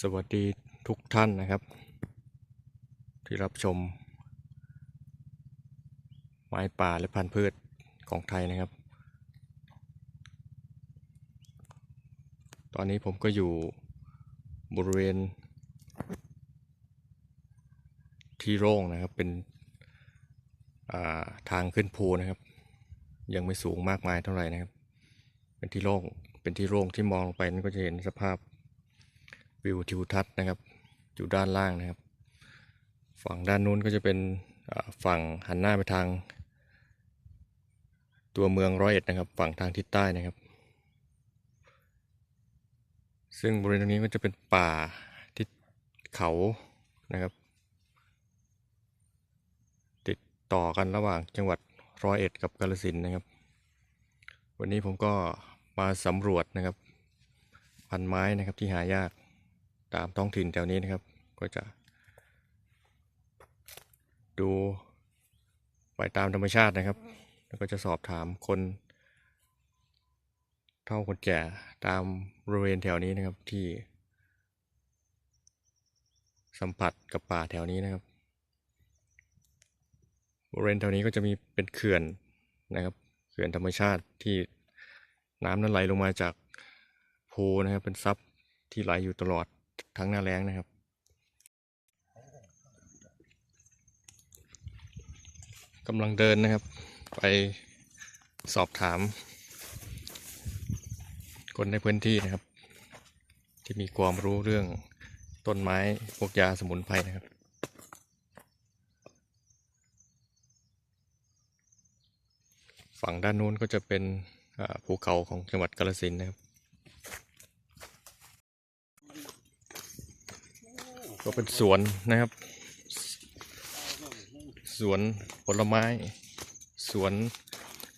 สวัสดีทุกท่านนะครับ ที่รับชม ไม้ป่าและพันธุ์พืชของไทยนะครับ ตอนนี้ผมก็อยู่บริเวณ ที่โล่งนะครับเป็นาทางขึ้นภูนะครับ ยังไม่สูงมากมายเท่าไหร่นะครับ เป็นที่โล่งเป็นที่โล่งที่มองลงไปนั่นก็จะเห็นสภาพ วิวทิวทัศน์นะครับ อยู่ด้านล่างนะครับ ฝั่งด้านนู้นก็จะเป็นฝั่งหันหน้าไปทาง ตัวเมืองร้อยเอ็ดนะครับ ฝั่งทางทิศใต้นะครับ ซึ่งบริเวณตรงนี้ก็จะเป็นป่าที่เขานะครับ ติดต่อกันระหว่างจังหวัดร้อยเอ็ดกับกาฬสินนะครับ วันนี้ผมก็มาสำรวจนะครับ พันไม้นะครับที่หายาก ตามท้องถิ่นแถวนี้นะครับ ก็จะ ดูไปตามธรรมชาตินะครับ แล้วก็จะสอบถามคน เท่าคนแก่ตามบริเวณแถวนี้นะครับที่ สัมผัสกับป่าแถวนี้นะครับบริเวณแถวนี้ก็จะมีเป็นเขื่อนนะครับ เขื่อนธรรมชาติที่น้ำนั้นไหลลงมาจากภูนะครับ เป็นซับที่ไหลอยู่ตลอด ทั้งหน้าแล้งนะครับ กำลังเดินนะครับ ไปสอบถาม คนในพื้นที่นะครับ ที่มีความรู้เรื่องต้นไม้พวกยาสมุนไพรนะครับฝั่งด้านนู้นก็จะเป็นภูเขาของจังหวัดกาฬสินนะครับ ก็เป็นสวนนะครับ สวนผลไม้ สวน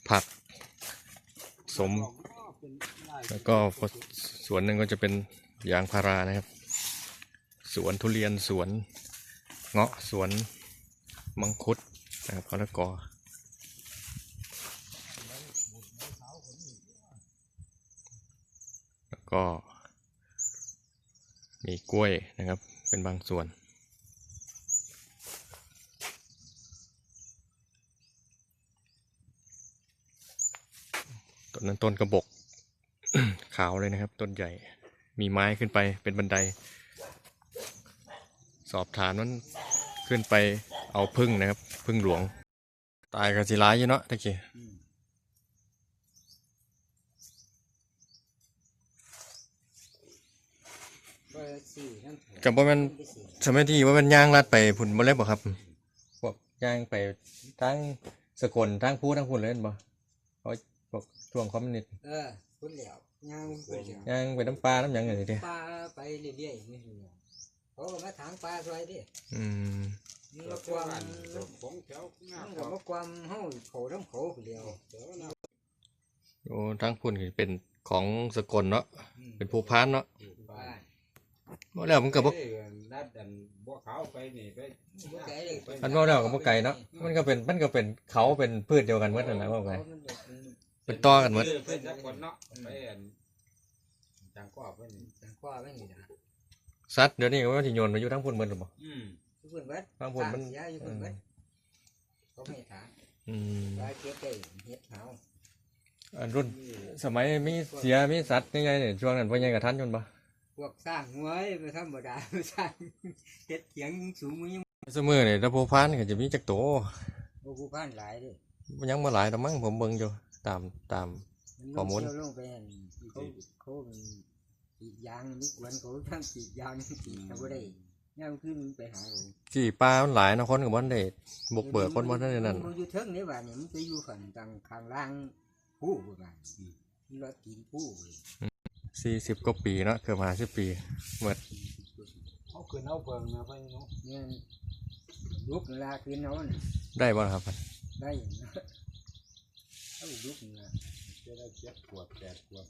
ผัก สม แล้วก็สวนหนึ่งก็จะเป็นยางพารานะครับ สวนทุเรียนสวนเงาะสวนมังคุดนะครับมะละกอแล้วก็ มีกล้วยนะครับ เป็นบางส่วน ต้นนั้นต้นกระบกขาวเลยนะครับ ต้นใหญ่ มีไม้ขึ้นไปเป็นบันได สอบถามนั้นขึ้นไปเอาพึ่งนะครับ พึ่งหลวง ตายกับสิร้ายอยู่เนาะตะกี้ กับว่ามันสมัยที่ว่ามันย่างลัดไปพุ่นบ่เล็บบ่ครับพวกย่างไปทั้งสกลทั้งผู้ทั้งพุ่นเลยแม่นบ่เขาพวกช่วงคอมมิวนิสต์เออพุ่นเหลียวย่างพุ่นเหลียวย่างไปน้ำปลาน้ำหยังอย่างนี้เด้ปลาไปเรื่อยๆนี่เหลียวเขาก็มาถางปลาซอยดิอืมมันก็ความของแถวหน้ามันขก็องมาความเฮาเขาน้ำเขาเหลียวโอ้ทั้งพุ่นก็เป็นของสกลเนาะเป็นภูพานเนาะปลา บ่แล้วมันก็บ่นัดอันบัวขาวไปนี่ไปบ่ไกลเลยอันบ่แล้วก็บ่ไกลเนาะมันก็เป็นมันก็เป็นเขาเป็นพืชเดียวกันหมดนั่นแหละว่าไงเป็นต่อกันหมดเพิ่นจักคนเนาะไปอันจังก็เพิ่นทางขวาไม่นี่นะสัตว์เดี๋ยวนี้ว่าสิโยนมาอยู่ทั้งพุ่นหมดหรือบ่อืมทุกคนเบิดทั้งพุ่นมันเสียอยู่เพิ่นเบิดเขาไม่ถางอืมปลาเก็บได้เฮ็ดเฮาอันรุ่นสมัยมีเสียมีสัตว์ยังไงเนี่ยช่วงนั้นพ่อใหญ่กับท่านจนบ่ พวกสร้างหวยไม่ธรรมดาสร้างเฮ็ดเถียงสูงมันยังสมือเนี่ยถ้าภูพานก็จะมีจักโตบ่ผู้พันหลายเด้ยังบ่หลายแต่มั้งผมเบิ่งอยู่ตามตามข้อมูลนเชี่ยวลงไปหั่นเขาเขามันกรีดยางมีกวนเขาทั้งกรีดยางกรีดเขาบ่ได้ย่างขึ้นไปหาเขาที่ปลามันหลายเนาะคนก็บ่ได้บุกเบิกคนบ่ได้นั่นมัอยู่เทิงนี่ว่านี่มันไปอยู่ฝั่งทางข้างล่างผู้ว่าบ้านมันรถกินผู้ เว้ย40กว่าปีเนาะเกือบ50ปีเมื่อเอาขึ้นเอาเบิ่งนะไปเนาะเนี่ยลุกเวลาคืนนอนได้บ่ครับได้นะเอาลุกนี่ล่ะจะได้เจ็ดขวบแปดขวบ